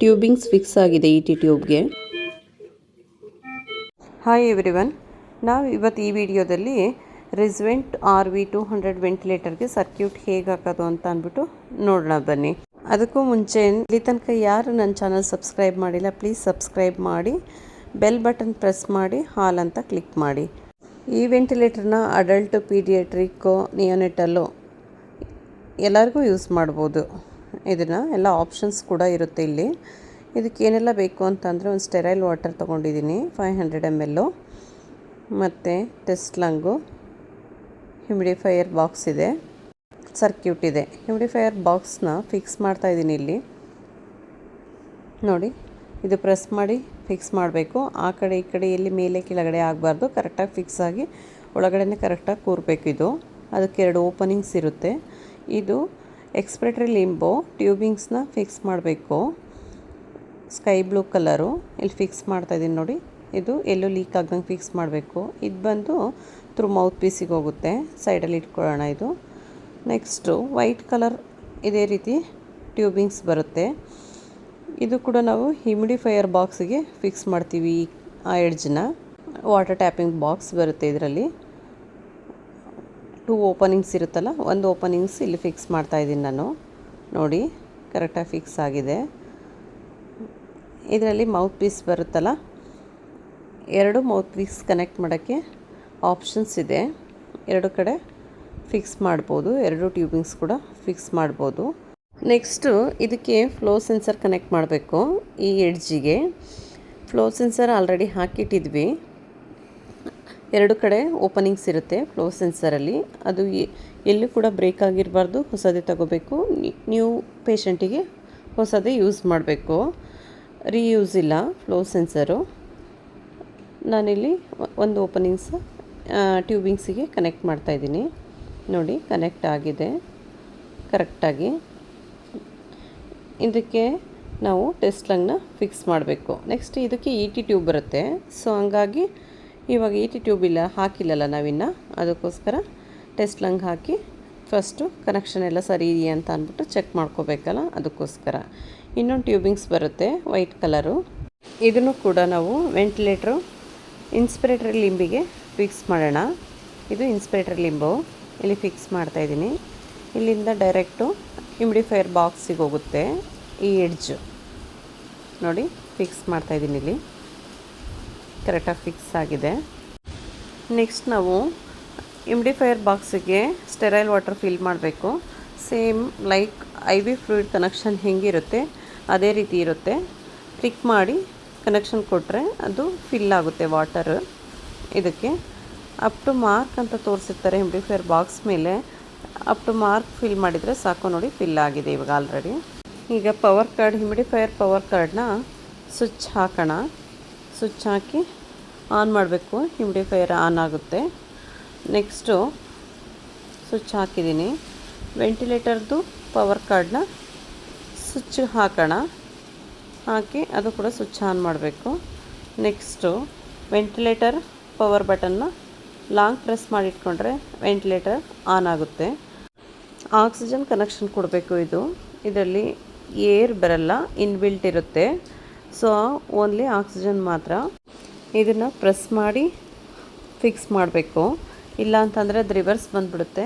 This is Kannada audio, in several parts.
ಟ್ಯೂಬಿಂಗ್ಸ್ ಫಿಕ್ಸ್ ಆಗಿದೆ ಇ ಟಿ ಟ್ಯೂಬ್ಗೆ ಹಾಯ್ ಎವ್ರಿವನ್ ನಾವು ಇವತ್ತು ಈ ವಿಡಿಯೋದಲ್ಲಿ Resvent R V two hundred ವೆಂಟಿಲೇಟರ್ಗೆ circuit ಹೇಗೆ ಹಾಕೋದು ಅಂತ ಅಂದ್ಬಿಟ್ಟು ನೋಡೋಣ ಬನ್ನಿ. ಅದಕ್ಕೂ ಮುಂಚೆ ಇಲ್ಲಿ ತನಕ ಯಾರು ನನ್ನ ಚಾನಲ್ ಸಬ್ಸ್ಕ್ರೈಬ್ ಮಾಡಿಲ್ಲ ಪ್ಲೀಸ್ ಸಬ್ಸ್ಕ್ರೈಬ್ ಮಾಡಿ ಬೆಲ್ ಬಟನ್ ಪ್ರೆಸ್ ಮಾಡಿ, ಹಾಲ್ ಅಂತ ಕ್ಲಿಕ್ ಮಾಡಿ. ಈ ವೆಂಟಿಲೇಟರ್ನ ಅಡಲ್ಟ್ ಪೀಡಿಯಾಟ್ರಿಕ್ಕು ನಿಯೋನೆಟಲ್ಲು ಎಲ್ಲರಿಗೂ ಯೂಸ್ ಮಾಡ್ಬೋದು. ಇದನ್ನು ಎಲ್ಲ ಆಪ್ಷನ್ಸ್ ಕೂಡ ಇರುತ್ತೆ ಇಲ್ಲಿ. ಇದಕ್ಕೆ ಏನೆಲ್ಲ ಬೇಕು ಅಂತಂದರೆ ಒಂದು ಸ್ಟೆರೈಲ್ ವಾಟರ್ ತೊಗೊಂಡಿದ್ದೀನಿ ಫೈವ್ ಹಂಡ್ರೆಡ್ ಎಂ ಎಲ್ಲು ಮತ್ತು ಟೆಸ್ಟ್ ಲಂಗು ಹ್ಯುಮಿಡಿಫೈಯರ್ ಬಾಕ್ಸ್ ಇದೆ. ಸರ್ಕ್ಯೂಟ್ ಇದೆ. ಹ್ಯುಮಿಡಿಫೈಯರ್ ಬಾಕ್ಸ್ನ ಫಿಕ್ಸ್ ಮಾಡ್ತಾ ಇದ್ದೀನಿ ಇಲ್ಲಿ. ನೋಡಿ, ಇದು ಪ್ರೆಸ್ ಮಾಡಿ ಫಿಕ್ಸ್ ಮಾಡಬೇಕು. ಆ ಕಡೆ ಈ ಕಡೆ ಎಲ್ಲಿ ಮೇಲೆ ಕೆಳಗಡೆ ಆಗಬಾರ್ದು ಕರೆಕ್ಟಾಗಿ ಫಿಕ್ಸ್ ಆಗಿ ಒಳಗಡೆ ಕರೆಕ್ಟಾಗಿ ಕೂರಬೇಕು ಇದು. ಅದಕ್ಕೆ ಎರಡು ಓಪನಿಂಗ್ಸ್ ಇರುತ್ತೆ. ಇದು ಎಕ್ಸ್ಪ್ರೆಟ್ರಿ ಲಿಂಬೋ ಟ್ಯೂಬಿಂಗ್ಸ್ನ ಫಿಕ್ಸ್ ಮಾಡಬೇಕು. ಸ್ಕೈ ಬ್ಲೂ ಕಲರು ಇಲ್ಲಿ ಫಿಕ್ಸ್ ಮಾಡ್ತಾಯಿದ್ದೀನಿ ನೋಡಿ. ಇದು ಎಲ್ಲೂ ಲೀಕ್ ಆಗ್ದಂಗೆ ಫಿಕ್ಸ್ ಮಾಡಬೇಕು. ಇದು ಬಂದು ತ್ರೂ ಮೌತ್ ಪೀಸಿಗೆ ಹೋಗುತ್ತೆ. ಸೈಡಲ್ಲಿ ಇಟ್ಕೊಳ್ಳೋಣ ಇದು. ನೆಕ್ಸ್ಟು ವೈಟ್ ಕಲರ್ ಇದೇ ರೀತಿ ಟ್ಯೂಬಿಂಗ್ಸ್ ಬರುತ್ತೆ. ಇದು ಕೂಡ ನಾವು ಹ್ಯೂಮಿಡಿಫೈಯರ್ ಬಾಕ್ಸಿಗೆ ಫಿಕ್ಸ್ ಮಾಡ್ತೀವಿ ಆ ಎಡ್ಜನ್ನ ವಾಟರ್ ಟ್ಯಾಪಿಂಗ್ ಬಾಕ್ಸ್ ಬರುತ್ತೆ ಇದರಲ್ಲಿ. ಟೂ ಓಪನಿಂಗ್ಸ್ ಇರುತ್ತಲ್ಲ, ಒಂದು ಓಪನಿಂಗ್ಸ್ ಇಲ್ಲಿ ಫಿಕ್ಸ್ ಮಾಡ್ತಾಯಿದ್ದೀನಿ ನಾನು. ನೋಡಿ ಕರೆಕ್ಟಾಗಿ ಫಿಕ್ಸ್ ಆಗಿದೆ. ಇದರಲ್ಲಿ ಮೌತ್ ಪೀಸ್ ಬರುತ್ತಲ್ಲ, ಎರಡು ಮೌತ್ ಪೀಸ್ ಕನೆಕ್ಟ್ ಮಾಡೋಕ್ಕೆ ಆಪ್ಷನ್ಸ್ ಇದೆ. ಎರಡು ಕಡೆ ಫಿಕ್ಸ್ ಮಾಡ್ಬೋದು, ಎರಡು ಟ್ಯೂಬಿಂಗ್ಸ್ ಕೂಡ ಫಿಕ್ಸ್ ಮಾಡ್ಬೋದು. ನೆಕ್ಸ್ಟು ಇದಕ್ಕೆ ಫ್ಲೋ ಸೆನ್ಸರ್ ಕನೆಕ್ಟ್ ಮಾಡಬೇಕು, ಈ ಎಡ್ಜಿಗೆ ಫ್ಲೋ ಸೆನ್ಸರ್ ಆಲ್ರೆಡಿ ಹಾಕಿಟ್ಟಿದ್ವಿ. ಎರಡು ಕಡೆ ಓಪನಿಂಗ್ಸ್ ಇರುತ್ತೆ ಫ್ಲೋ ಸೆನ್ಸರಲ್ಲಿ. ಅದು ಎಲ್ಲೂ ಕೂಡ ಬ್ರೇಕ್ ಆಗಿರಬಾರ್ದು, ಹೊಸದೇ ತಗೋಬೇಕು. ನ್ಯೂ ಪೇಷಂಟಿಗೆ ಹೊಸದೇ ಯೂಸ್ ಮಾಡಬೇಕು. ರೀಯೂಸ್ ಇಲ್ಲ ಫ್ಲೋ ಸೆನ್ಸರು. ನಾನಿಲ್ಲಿ ಒಂದು ಓಪನಿಂಗ್ಸ್ ಟ್ಯೂಬಿಂಗ್ಸಿಗೆ ಕನೆಕ್ಟ್ ಮಾಡ್ತಾಯಿದ್ದೀನಿ ನೋಡಿ, ಕನೆಕ್ಟ್ ಆಗಿದೆ. ಕರೆಕ್ಟಾಗಿ. ಇದಕ್ಕೆ ನಾವು ಟೆಸ್ಟ್ ಲಂಗ್ನ ಫಿಕ್ಸ್ ಮಾಡಬೇಕು. ನೆಕ್ಸ್ಟ್ ಇದಕ್ಕೆ ಇ ಟಿ ಟ್ಯೂಬ್ ಬರುತ್ತೆ. ಸೊ ಹಂಗಾಗಿ ಇವಾಗ ಈ ಟಿ ಟ್ಯೂಬ್ ಇಲ್ಲ, ಹಾಕಿಲ್ಲಲ್ಲ ನಾವಿನ್ನು? ಅದಕ್ಕೋಸ್ಕರ ಟೆಸ್ಟ್ ಲಂಗ್ ಹಾಕಿ ಫಸ್ಟು ಕನೆಕ್ಷನ್ ಎಲ್ಲ ಸರಿ ಇದೆಯಾ ಅಂತ ಅಂದ್ಬಿಟ್ಟು ಚೆಕ್ ಮಾಡ್ಕೋಬೇಕಲ್ಲ, ಅದಕ್ಕೋಸ್ಕರ. ಇನ್ನೊಂದು ಟ್ಯೂಬಿಂಗ್ಸ್ ಬರುತ್ತೆ ವೈಟ್ ಕಲರು ಇದನ್ನು ಕೂಡ ನಾವು ವೆಂಟಿಲೇಟ್ರು ಇನ್ಸ್ಪಿರೇಟ್ರ್ ಲಿಂಬಿಗೆ ಫಿಕ್ಸ್ ಮಾಡೋಣ. ಇದು ಇನ್ಸ್ಪಿರೇಟ್ರ್ ಲಿಂಬು, ಇಲ್ಲಿ ಫಿಕ್ಸ್ ಮಾಡ್ತಾಯಿದ್ದೀನಿ ಇಲ್ಲಿಂದ ಡೈರೆಕ್ಟು ಹ್ಯುಮಿಡಿಫೈಯರ್ ಬಾಕ್ಸಿಗೆ ಹೋಗುತ್ತೆ, ಈ ಎಡ್ಜು ನೋಡಿ ಫಿಕ್ಸ್ ಮಾಡ್ತಾಯಿದ್ದೀನಿ ಇಲ್ಲಿ. ಕರೆಕ್ಟಾಗಿ ಫಿಕ್ಸ್ ಆಗಿದೆ. ನೆಕ್ಸ್ಟ್ ನಾವು ಇಮ್ಡಿಫೈಯರ್ ಬಾಕ್ಸಿಗೆ ಸ್ಟೆರೈಲ್ ವಾಟರ್ ಫಿಲ್ ಮಾಡಬೇಕು. Same like I V fluid connection ಹೆಂಗಿರುತ್ತೆ ಅದೇ ರೀತಿ ಇರುತ್ತೆ. ಕ್ಲಿಕ್ ಮಾಡಿ ಕನೆಕ್ಷನ್ ಕೊಟ್ಟರೆ ಅದು ಫಿಲ್ ಆಗುತ್ತೆ ವಾಟರ್ ಇದಕ್ಕೆ ಅಪ್ ಟು ಮಾರ್ಕ್ ಅಂತ ತೋರಿಸಿರ್ತಾರೆ ಇಮ್ಡಿಫೈಯರ್ ಬಾಕ್ಸ್ ಮೇಲೆ. ಅಪ್ ಟು ಮಾರ್ಕ್ ಫಿಲ್ ಮಾಡಿದರೆ ಸಾಕು ನೋಡಿ ಫಿಲ್ ಆಗಿದೆ ಇವಾಗ ಆಲ್ರೆಡಿ ಈಗ ಪವರ್ ಕಾರ್ಡ್ ಹ್ಯುಮಿಡಿಫೈಯರ್ ಪವರ್ ಕಾರ್ಡ್ನ ಸ್ವಿಚ್ ಹಾಕೋಣ. ಸ್ವಿಚ್ ಹಾಕಿ ಆನ್ ಮಾಡಬೇಕು. ಹ್ಯೂಮಿಡಿಫೈಯರ್ ಆನ್ ಆಗುತ್ತೆ. ನೆಕ್ಸ್ಟು ಸ್ವಿಚ್ ಹಾಕಿದ್ದೀನಿ. ವೆಂಟಿಲೇಟರ್ದು ಪವರ್ ಕಾರ್ಡ್ನ ಸ್ವಿಚ್ ಹಾಕೋಣ. ಹಾಕಿ ಅದು ಕೂಡ ಸ್ವಿಚ್ ಆನ್ ಮಾಡಬೇಕು. ನೆಕ್ಸ್ಟು ವೆಂಟಿಲೇಟರ್ ಪವರ್ ಬಟನ್ನ ಲಾಂಗ್ ಪ್ರೆಸ್ ಮಾಡಿಟ್ಕೊಂಡ್ರೆ ವೆಂಟಿಲೇಟರ್ ಆನ್ ಆಗುತ್ತೆ. ಆಕ್ಸಿಜನ್ ಕನೆಕ್ಷನ್ ಕೊಡಬೇಕು ಇದು. ಇದರಲ್ಲಿ ಏರ್ ಬರಲ್ಲ ಇನ್ಬಿಲ್ಟ್ ಇರುತ್ತೆ. ಸೊ, ಓನ್ಲಿ ಆಕ್ಸಿಜನ್ ಮಾತ್ರ. ಇದನ್ನು ಪ್ರೆಸ್ ಮಾಡಿ ಫಿಕ್ಸ್ ಮಾಡಬೇಕು. ಇಲ್ಲ ಅಂತಂದರೆ ಅದು ರಿವರ್ಸ್ ಬಂದುಬಿಡುತ್ತೆ,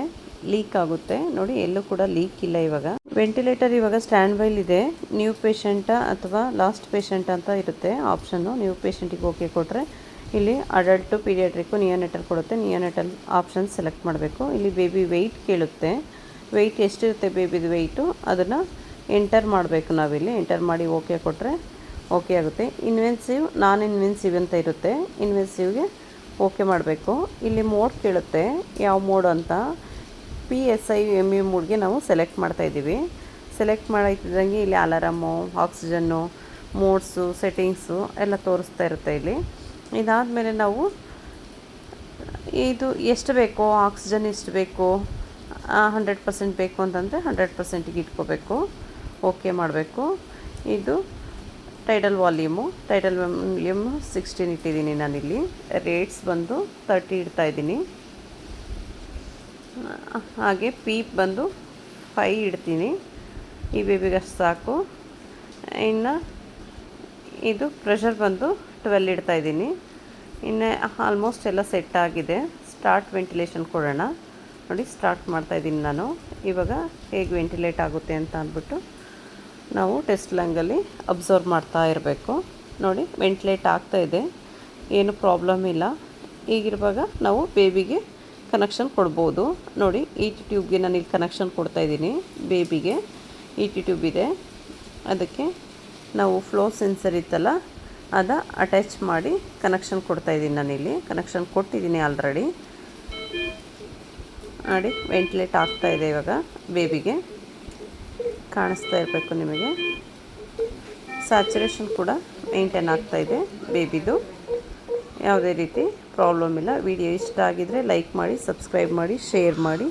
ಲೀಕ್ ಆಗುತ್ತೆ. ನೋಡಿ, ಎಲ್ಲೂ ಕೂಡ ಲೀಕ್ ಇಲ್ಲ ಇವಾಗ. ವೆಂಟಿಲೇಟರ್ ಇವಾಗ ಸ್ಟ್ಯಾಂಡ್ ಬೈಲ್ ಇದೆ. ನ್ಯೂ ಪೇಷಂಟ ಅಥವಾ ಲಾಸ್ಟ್ ಪೇಷಂಟ್ ಅಂತ ಇರುತ್ತೆ ಆಪ್ಷನ್ನು. ನ್ಯೂ ಪೇಷಂಟಿಗೆ ಓಕೆ ಕೊಟ್ಟರೆ ಇಲ್ಲಿ ಅಡಲ್ಟು ಪೀಡಿಯಾಟ್ರಿಕ್ಕು ನಿಯೋನೆಟಲ್ ಕೊಡುತ್ತೆ. ನಿಯೋನೆಟಲ್ ಆಪ್ಷನ್ ಸೆಲೆಕ್ಟ್ ಮಾಡಬೇಕು. ಇಲ್ಲಿ ಬೇಬಿ ವೆಯ್ಟ್ ಕೇಳುತ್ತೆ. ವೆಯ್ಟ್ ಎಷ್ಟಿರುತ್ತೆ ಬೇಬಿದು ವೆಯ್ಟು? ಅದನ್ನು ಎಂಟರ್ ಮಾಡಬೇಕು ನಾವಿಲ್ಲಿ. ಎಂಟರ್ ಮಾಡಿ ಓಕೆ ಕೊಟ್ಟರೆ ಓಕೆ ಆಗುತ್ತೆ. ಇನ್ವೆನ್ಸಿವ್ ನಾನ್ ಇನ್ವೆನ್ಸಿವ್ ಅಂತ ಇರುತ್ತೆ. ಇನ್ವೆನ್ಸಿವ್ಗೆ ಓಕೆ ಮಾಡಬೇಕು. ಇಲ್ಲಿ ಮೋಡ್ ಕೇಳುತ್ತೆ. ಯಾವ ಮೋಡ್ ಅಂತ? P S I M U ಮೋಡ್ಗೆ ನಾವು ಸೆಲೆಕ್ಟ್ ಮಾಡ್ತಾಯಿದ್ದೀವಿ ಸೆಲೆಕ್ಟ್ ಮಾಡಿದಂಗೆ ಇಲ್ಲಿ ಅಲಾರಾಮು ಆಕ್ಸಿಜನ್ನು ಮೋಡ್ಸು ಸೆಟ್ಟಿಂಗ್ಸು ಎಲ್ಲ ತೋರಿಸ್ತಾ ಇರುತ್ತೆ ಇಲ್ಲಿ. ಇದಾದಮೇಲೆ ನಾವು ಇದು ಎಷ್ಟು ಬೇಕೋ ಆಕ್ಸಿಜನ್ ಎಷ್ಟು ಬೇಕೋ ಹಂಡ್ರೆಡ್ ಪರ್ಸೆಂಟ್ ಬೇಕು ಅಂತಂದರೆ ಹಂಡ್ರೆಡ್ ಪರ್ಸೆಂಟಿಗೆ ಇಟ್ಕೋಬೇಕು. ಓಕೆ ಮಾಡಬೇಕು. ಇದು tidal volume tidal volume sixteen ಇಟ್ಟಿದ್ದೀನಿ ನಾನಿಲ್ಲಿ. ರೇಟ್ಸ್ ಬಂದು ತರ್ಟಿ ಇಡ್ತಾಯಿದ್ದೀನಿ ಹಾಗೆ ಪೀಪ್ ಬಂದು ಫೈ ಇಡ್ತೀನಿ. ಈ ಬೇಬಿಗೆ ಅಷ್ಟು ಸಾಕು. ಇನ್ನು ಇದು ಪ್ರೆಷರ್ ಬಂದು ಟ್ವೆಲ್ ಇಡ್ತಾ ಇದ್ದೀನಿ. ಇನ್ನು ಆಲ್ಮೋಸ್ಟ್ ಎಲ್ಲ ಸೆಟ್ ಆಗಿದೆ. ಸ್ಟಾರ್ಟ್ ವೆಂಟಿಲೇಷನ್ ಕೊಡೋಣ. ನೋಡಿ ಸ್ಟಾರ್ಟ್ ಮಾಡ್ತಾಯಿದ್ದೀನಿ ನಾನು. ಇವಾಗ ಹೇಗೆ ವೆಂಟಿಲೇಟ್ ಆಗುತ್ತೆ ಅಂತ ಅಂದ್ಬಿಟ್ಟು ನಾವು ಟೆಸ್ಟ್ ಲ್ಯಾಂಗಲ್ಲಿ ಅಬ್ಸರ್ವ್ ಮಾಡ್ತಾ ಇರಬೇಕು. ನೋಡಿ, ವೆಂಟಿಲೇಟ್ ಆಗ್ತಾ ಇದೆ. ಏನು ಪ್ರಾಬ್ಲಮ್ ಇಲ್ಲ. ಈಗಿರುವಾಗ ನಾವು ಬೇಬಿಗೆ ಕನೆಕ್ಷನ್ ಕೊಡ್ಬೋದು. ನೋಡಿ ಈ ಟಿ ಟ್ಯೂಬ್ಗೆ ನಾನು ಇಲ್ಲಿ ಕನೆಕ್ಷನ್ ಕೊಡ್ತಾ ಇದ್ದೀನಿ ಬೇಬಿಗೆ. ಈ ಟಿ ಟ್ಯೂಬ್ ಇದೆ. ಅದಕ್ಕೆ ನಾವು ಫ್ಲೋ ಸೆನ್ಸರ್ ಇತ್ತಲ್ಲ, ಅದ ಅಟ್ಯಾಚ್ ಮಾಡಿ ಕನೆಕ್ಷನ್ ಕೊಡ್ತಾ ಇದ್ದೀನಿ ನಾನಿಲ್ಲಿ ಕನೆಕ್ಷನ್ ಕೊಟ್ಟಿದ್ದೀನಿ ಆಲ್ರೆಡಿ ನೋಡಿ, ವೆಂಟಿಲೇಟ್ ಇದೆ ಇವಾಗ ಬೇಬಿಗೆ. ಕಾಣಿಸ್ತಾ ಇರಬೇಕು ನಿಮಗೆ. ಸ್ಯಾಚುರೇಷನ್ ಕೂಡ ಮೇಂಟೈನ್ ಆಗ್ತಾ ಇದೆ ಬೇಬಿದು. ಯಾವುದೇ ರೀತಿ ಪ್ರಾಬ್ಲಮ್ ಇಲ್ಲ. ವಿಡಿಯೋ ಇಷ್ಟ ಆಗಿದರೆ ಲೈಕ್ ಮಾಡಿ ಸಬ್ಸ್ಕ್ರೈಬ್ ಮಾಡಿ ಶೇರ್ ಮಾಡಿ.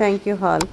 Thank you all